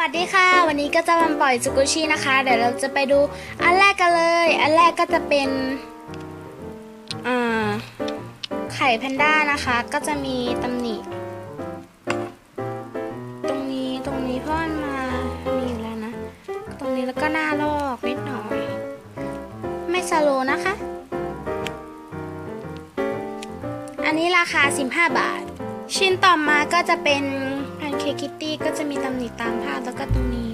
วัสดีค่ะ วันนี้ก็จะมาปล่อยสกุชินะคะ เดี๋ยวเราจะไปดูอันแรกกันเลย อันแรกก็จะเป็นไข่แพนด้านะคะ ก็จะมีตำหนิตรงนี้ตรงนี้เพราะมันมามีอยู่แล้วนะ ตรงนี้แล้วก็หน้าลอกนิดหน่อย ไม่สโลนะคะ อันนี้ราคา 15 บาท ชิ้นต่อมาก็จะเป็นแพนเค้กคิตตี้ก็จะมีตำหนิตามผ้าแล้วก็ตรงนี้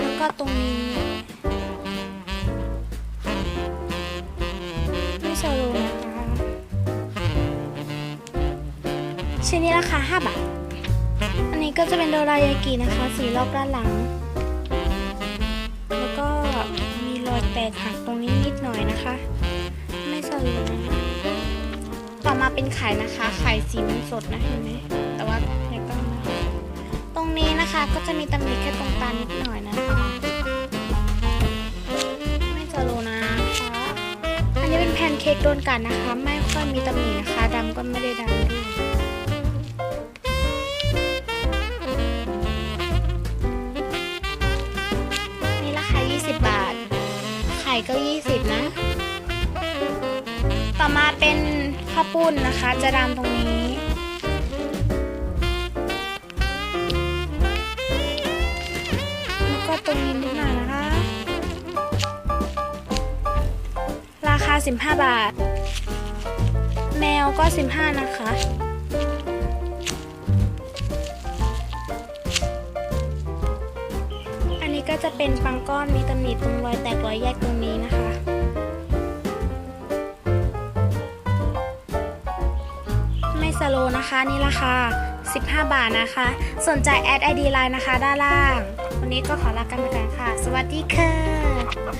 แล้วก็ตรงนี้ไม่โซโลนะคะชิ้นนี้ราคา 5 บาท อันนี้ก็จะเป็นโดรายากินะคะ สีรอบด้านหลัง แล้วก็มีรอยแตกหักตรงนี้นิดหน่อยนะคะ ไม่โซโลนะคะ ต่อมาเป็นไข่นะคะ ไข่สีมันสดนะเห็นไหมแต่ว่าในกล้องนะตรงนี้นะคะก็จะมีตำหนิแค่ตรงตานิดหน่อยนะคะไม่จะรู้นะคะอันนี้เป็นแพนเค้กโดนกัดนะคะ ไม่ค่อยมีตำหนินะคะดำก็ไม่ได้ดำด้วยนี่ราคา20บาทไข่ก็ 20 นะต่อ มาเป็นข้าวปุ้นนะคะ จะดำตรงนี้ แล้วก็ตรงนี้นิดหน่อยนะคะ ราคา 15 บาท แมวก็ 15 นะคะอันนี้ก็จะเป็นปังก้อนมีตำหนิตรง โลนะคะนี่ราคา 15 บาทนะคะ สนใจแอดไอดีไลน์นะคะ ด้านล่าง วันนี้ก็ขอลากันไปก่อนค่ะ สวัสดีค่ะ